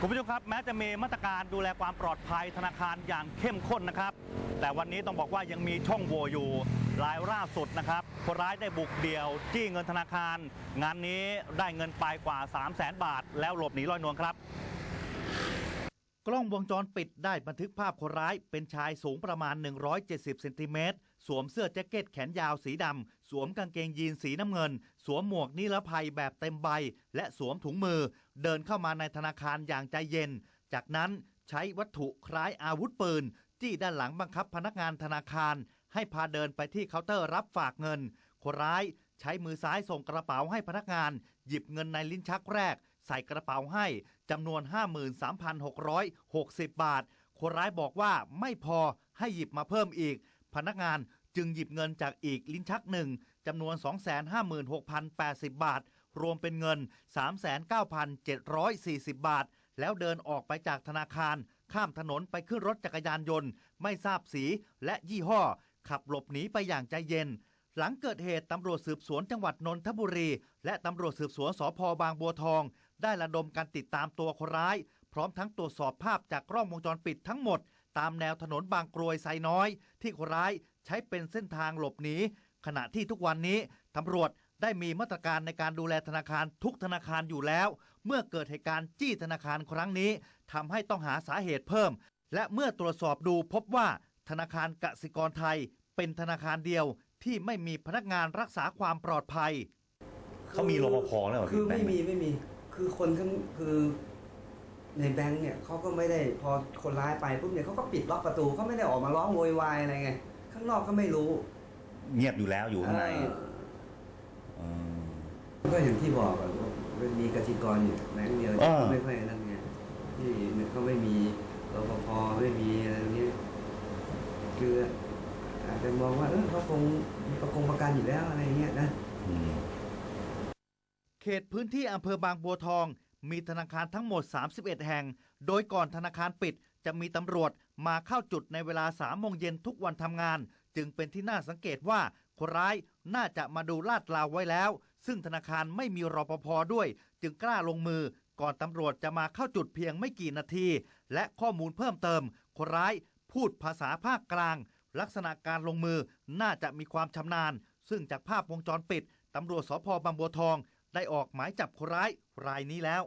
คุณผู้ชมครับแม้จะมีมาตรการดูแลความปลอดภัยธนาคารอย่างเข้มข้นนะครับ แต่วันนี้ต้องบอกว่ายังมีช่องโหว่อยู่รายล่าสุดนะครับคนร้ายได้บุกเดี่ยวจี้เงินธนาคาร งานนี้ได้เงินไปกว่า 3 0 0แสนบาท แล้วหลบหนีลอยนวลครับ กล้องวงจรปิดได้บันทึกภาพคนร้ายเป็นชายสูงประมาณ 170 เซนติเมตร สวมเสื้อแจ็คเก็ตแขนยาวสีดำ สวมกางเกงยีนสีน้ำเงิน สวมหมวกนิรภัยแบบเต็มใบ และสวมถุงมือ เดินเข้ามาในธนาคารอย่างใจเย็น จากนั้นใช้วัตถุคล้ายอาวุธปืน จี้ด้านหลังบังคับพนักงานธนาคาร ให้พาเดินไปที่เคาน์เตอร์รับฝากเงิน คนร้าย ใช้มือซ้ายส่งกระเป๋าให้พนักงาน หยิบเงินในลิ้นชักแรก ใส่กระเป๋าให้จำนวน 53,660 บาท คนร้ายบอกว่าไม่พอให้หยิบมาเพิ่มอีก พนักงานจึงหยิบเงินจากอีกลิ้นชักหนึ่งจำนวน 256,080 บาท รวมเป็นเงิน 39,740 บาท แล้วเดินออกไปจากธนาคาร ข้ามถนนไปขึ้นรถจักรยานยนต์ ไม่ทราบสีและยี่ห้อ ขับหลบหนีไปอย่างใจเย็น หลังเกิดเหตุตำรวจสืบสวนจังหวัดนนทบุรี และตำรวจสืบสวนสพบางบัวทอง ได้ระดมการติดตามตัวคนร้าย พร้อมทั้งตรวจสอบภาพจากกล้องวงจรปิดทั้งหมด ตามแนวถนนบางกรวยไซน้อย ที่คนร้ายใช้เป็นเส้นทางหลบหนีขณะที่ทุกวันนี้ตำรวจได้มีมาตรการในการดูแลธนาคารทุกธนาคารอยู่แล้ว เมื่อเกิดเหตุการณ์จี้ธนาคารครั้งนี้ทำให้ต้องหาสาเหตุเพิ่ม และเมื่อตรวจสอบดูพบว่าธนาคารกสิกรไทยเป็นธนาคารเดียว ที่ไม่มีพนักงานรักษาความปลอดภัย เขามีรปภแล้วเหรอคือแบงไม่ค์มีไม่มีคือคนข้างคือในแบงค์เนี่ยเขาก็ไม่ได้พอคนร้ายไปปุ๊บเนี่ยเขาก็ปิดล็อกประตูเขาไม่ได้ออกมาร้องโวยวายอะไรไงข้างนอกก็ไม่รู้เงียบอยู่แล้วอยู่ข้างในเอออืม ก็อย่างที่บอกอะว่ามันมีกสิกรอยู่แบงค์เดียวอ่า ไม่ค่อยนั่นไงที่เขาไม่มีรปภไม่มีอะไรอย่างเงี้ยคือ อาจจะมองว่าเออเขาคงมีประกงประกันอยู่แล้วอะไรเงี้ยนะเขตพื้นที่อำเภอบางบัวทอง มีธนาคารทั้งหมด 31 แห่ง โดยก่อนธนาคารปิดจะมีตำรวจมาเข้าจุดในเวลา3โมงเย็นทุกวันทำงาน จึงเป็นที่น่าสังเกตว่าคนร้ายน่าจะมาดูลาดราวไว้แล้ว ซึ่งธนาคารไม่มีรปภด้วย จึงกล้าลงมือ ก่อนตำรวจจะมาเข้าจุดเพียงไม่กี่นาที และข้อมูลเพิ่มเติม คนร้ายพูดภาษาภาคกลาง ลักษณะการลงมือน่าจะมีความชำนาญ ซึ่งจากภาพวงจรปิดตำรวจสพบางบัวทอง ได้ออกหมายจับคนร้ายรายนี้แล้ว